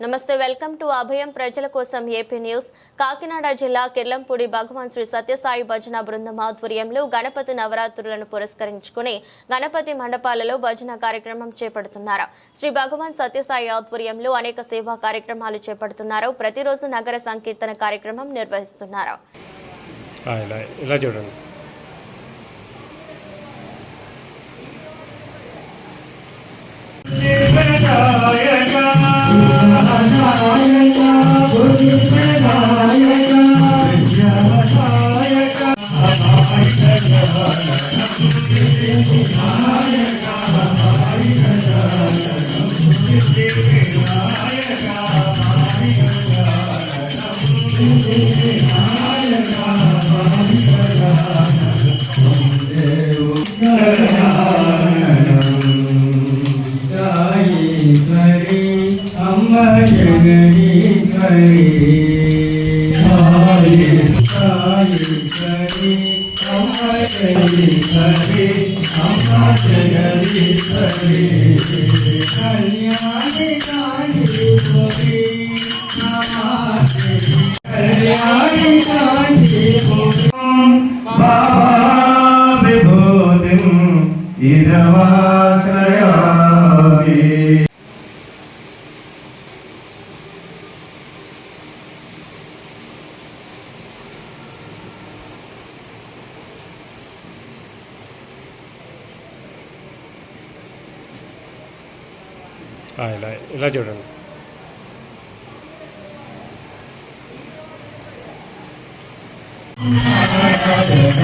నమస్తే welcome to అభయం ప్రజల కోసం ఏపీ న్యూస్. కాకినాడ జిల్లా కిర్లంపూడి భగవాన్ శ్రీ సత్యసాయి భజన బృందం ఆధ్వర్యంలో గణపతి నవరాత్రులను పురస్కరించుకుని గణపతి మండపాలలో భజన కార్యక్రమం చేపడుతున్నారు. శ్రీ భగవాన్ సత్యసాయి ఆధ్వర్యంలో అనేక సేవా కార్యక్రమాలు చేపడుతున్నారు. ప్రతిరోజు నగర సంకీర్తన కార్యక్రమం నిర్వహిస్తున్నారు. ఆ, ఇలా సాయేశ్వరి అమ్మ జగదీశ్వరి కళ్యాణి కాంచీపురి కళ్యాణి కాంచీపురి బాబా విభూతిం ఇదవాశ్రయామి ఇలా ఇలా చూడండి మాత పితా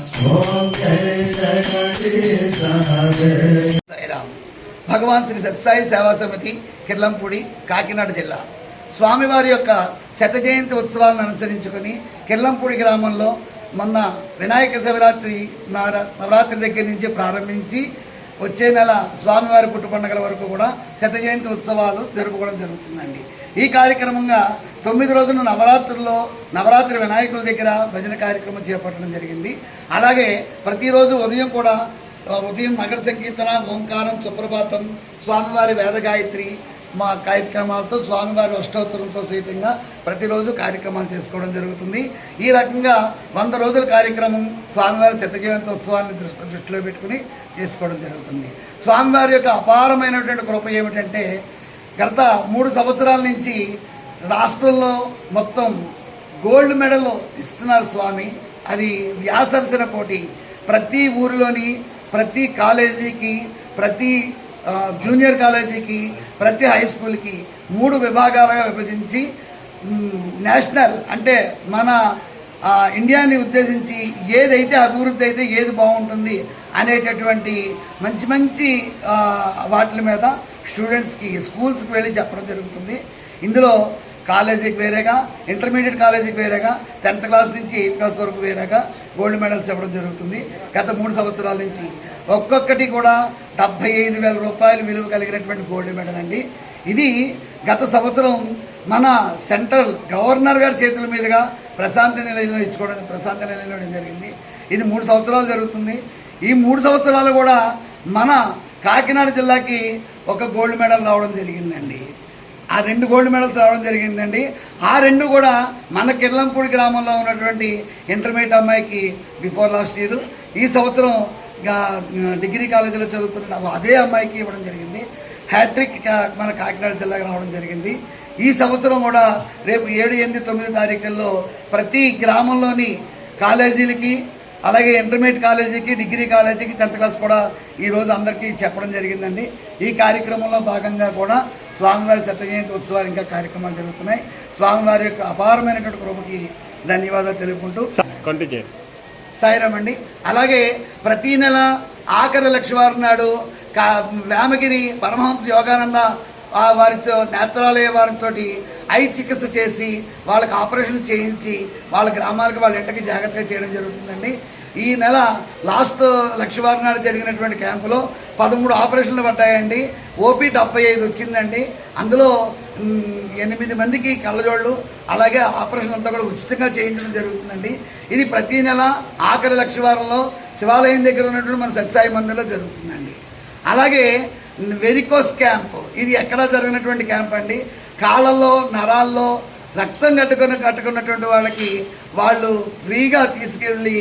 సాయిరామ్. భగవాన్ శ్రీ సత్సాయి సేవా సమితి కిర్లంపూడి కాకినాడ జిల్లా. స్వామివారి యొక్క శత జయంతి ఉత్సవాలను అనుసరించుకొని కిర్లంపూడి గ్రామంలో మొన్న వినాయక శివరాత్రి నవరాత్రి దగ్గర నుంచి ప్రారంభించి వచ్చే నెల స్వామివారి పుట్టు పండుగల వరకు కూడా శత జయంతి ఉత్సవాలు జరుపుకోవడం జరుగుతుందండి. ఈ కార్యక్రమంగా తొమ్మిది రోజులు నవరాత్రుల్లో నవరాత్రి వినాయకుల దగ్గర భజన కార్యక్రమం చేపట్టడం జరిగింది. అలాగే ప్రతిరోజు ఉదయం కూడా ఉదయం నగర సంకీర్తన ఓంకారం సుప్రభాతం స్వామివారి వేద గాయత్రి మా కార్యక్రమాలతో స్వామివారి అష్టోత్తరంతో సహితంగా ప్రతిరోజు కార్యక్రమాలు చేసుకోవడం జరుగుతుంది. ఈ రకంగా వంద రోజుల కార్యక్రమం స్వామివారి శతజయంతి ఉత్సవాన్ని దృష్టి దృష్టిలో పెట్టుకుని చేసుకోవడం జరుగుతుంది. స్వామివారి యొక్క అపారమైనటువంటి కృప ఏమిటంటే గత మూడు సంవత్సరాల నుంచి రాష్ట్రంలో మొత్తం గోల్డ్ మెడల్ ఇస్తున్నారు స్వామి. అది వ్యాసరచన పోటీ. ప్రతి ఊరిలోని ప్రతి కాలేజీకి ప్రతి జూనియర్ కాలేజీకి ప్రతి హై స్కూల్కి మూడు విభాగాలుగా విభజించి నేషనల్ అంటే మన ఇండియాని ఉద్దేశించి ఏదైతే అభివృద్ధి అయితే ఏది బాగుంటుంది అనేటటువంటి మంచి మంచి వాటి మీద స్టూడెంట్స్కి స్కూల్స్కి వెళ్ళి చెప్పడం జరుగుతుంది. ఇందులో కాలేజీకి వేరేగా ఇంటర్మీడియట్ కాలేజీకి వేరేగా టెన్త్ క్లాస్ నుంచి ఎయిత్ క్లాస్ వరకు వేరేగా గోల్డ్ మెడల్స్ ఇవ్వడం జరుగుతుంది. గత మూడు సంవత్సరాల నుంచి ఒక్కొక్కటి కూడా డెబ్భై ఐదు వేల రూపాయలు విలువ కలిగినటువంటి గోల్డ్ మెడల్ అండి. ఇది గత సంవత్సరం మన సెంట్రల్ గవర్నర్ గారి చేతుల మీదుగా ప్రశాంత నిలయంలో ఇచ్చుకోవడం ప్రశాంత నిలయంలో జరిగింది. ఇది మూడు సంవత్సరాలు జరుగుతుంది. ఈ మూడు సంవత్సరాలు కూడా మన కాకినాడ జిల్లాకి ఒక గోల్డ్ మెడల్ రావడం జరిగిందండి. ఆ రెండు గోల్డ్ మెడల్స్ రావడం జరిగిందండి. ఆ రెండు కూడా మన కిర్లంపూడి గ్రామంలో ఉన్నటువంటి ఇంటర్మీడియట్ అమ్మాయికి బిఫోర్ లాస్ట్ ఇయర్. ఈ సంవత్సరం డిగ్రీ కాలేజీలో చదువుతున్న అదే అమ్మాయికి ఇవ్వడం జరిగింది. హ్యాట్రిక్ మన కాకినాడ జిల్లాకు రావడం జరిగింది. ఈ సంవత్సరం కూడా రేపు ఏడు ఎనిమిది తొమ్మిది తారీఖుల్లో ప్రతి గ్రామంలోని కాలేజీలకి అలాగే ఇంటర్మీడియట్ కాలేజీకి డిగ్రీ కాలేజీకి టెన్త్ క్లాస్ కూడా ఈరోజు అందరికీ చెప్పడం జరిగిందండి. ఈ కార్యక్రమంలో భాగంగా కూడా స్వామివారి శత జయంతి ఉత్సవాలు ఇంకా కార్యక్రమాలు జరుగుతున్నాయి. స్వామివారి యొక్క అపారమైనటువంటి కృపకి ధన్యవాదాలు తెలుపుకుంటూ కంటిన్యూ సాయిరామ్ అండి అలాగే ప్రతి నెల ఆఖరి లక్షవారం నాడు కా వేమగిరి పరమహంస యోగానంద వారితో నేత్రాలయ వారితో ఐ చికిత్స చేసి వాళ్ళకి ఆపరేషన్ చేయించి వాళ్ళ గ్రామాలకు వాళ్ళ ఇంటికి జాగ్రత్తగా చేయడం జరుగుతుందండి. ఈ నెల లాస్ట్ లక్షవారం నాడు జరిగినటువంటి క్యాంపులో పదమూడు ఆపరేషన్లు పడ్డాయండి. ఓపీ డెబ్బై ఐదు వచ్చిందండి. అందులో ఎనిమిది మందికి కళ్ళజోళ్ళు అలాగే ఆపరేషన్ అంతా కూడా ఉచితంగా చేయించడం జరుగుతుందండి. ఇది ప్రతి నెల ఆఖరి లక్షవారంలో శివాలయం దగ్గర ఉన్నటువంటి మన సత్యసాయి మందిర్లో జరుగుతుందండి. అలాగే వెరికోస్ క్యాంప్ ఇది ఎక్కడ జరిగినటువంటి క్యాంప్ అండి? కాళ్ళల్లో నరాల్లో రక్తం కట్టుకుని కట్టుకున్నటువంటి వాళ్ళకి వాళ్ళు ఫ్రీగా తీసుకెళ్ళి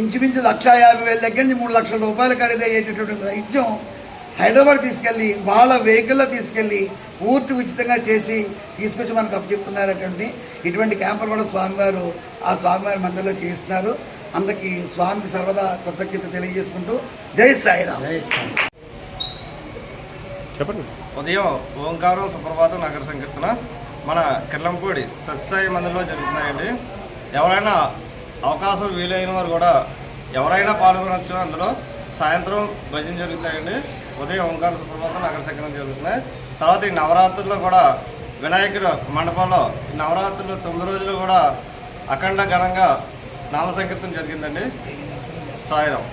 ఇంచుమించు లక్ష యాభై వేల దగ్గర నుంచి మూడు లక్షల రూపాయలు ఖరీదయ్యేటటువంటి వైద్యం హైదరాబాద్ తీసుకెళ్ళి వాళ్ళ వెహికల్లో తీసుకెళ్ళి పూర్తి ఉచితంగా చేసి తీసుకొచ్చి మనకు అప్పచెప్తున్నారటువంటి ఇటువంటి క్యాంపులు కూడా స్వామివారు ఆ స్వామివారి మందిరంలో చేస్తున్నారు అందరికీ స్వామికి సర్వదా కృతజ్ఞత తెలియజేసుకుంటూ జై సాయిరామ్. చెప్పండి. ఉదయం ఓంకారం సుప్రభాతం నగర సంకీర్తన మన కిర్లంపూడి సత్యసాయి మందిరంలో జరుగుతున్నాయండి. ఎవరైనా అవకాశం వీలైన వారు కూడా ఎవరైనా పాల్గొనవచ్చు అందులో సాయంత్రం భజన జరుగుతాయండి. ఉదయం ఓంకార సుప్రభాతం నగర జరుగుతున్నాయి. తర్వాత ఈ నవరాత్రుల్లో కూడా వినాయకుడు మండపంలో నవరాత్రులు తొమ్మిది రోజులు కూడా అఖండ ఘనంగా నామ సంకీర్తన జరిగిందండి. సాయిరాం.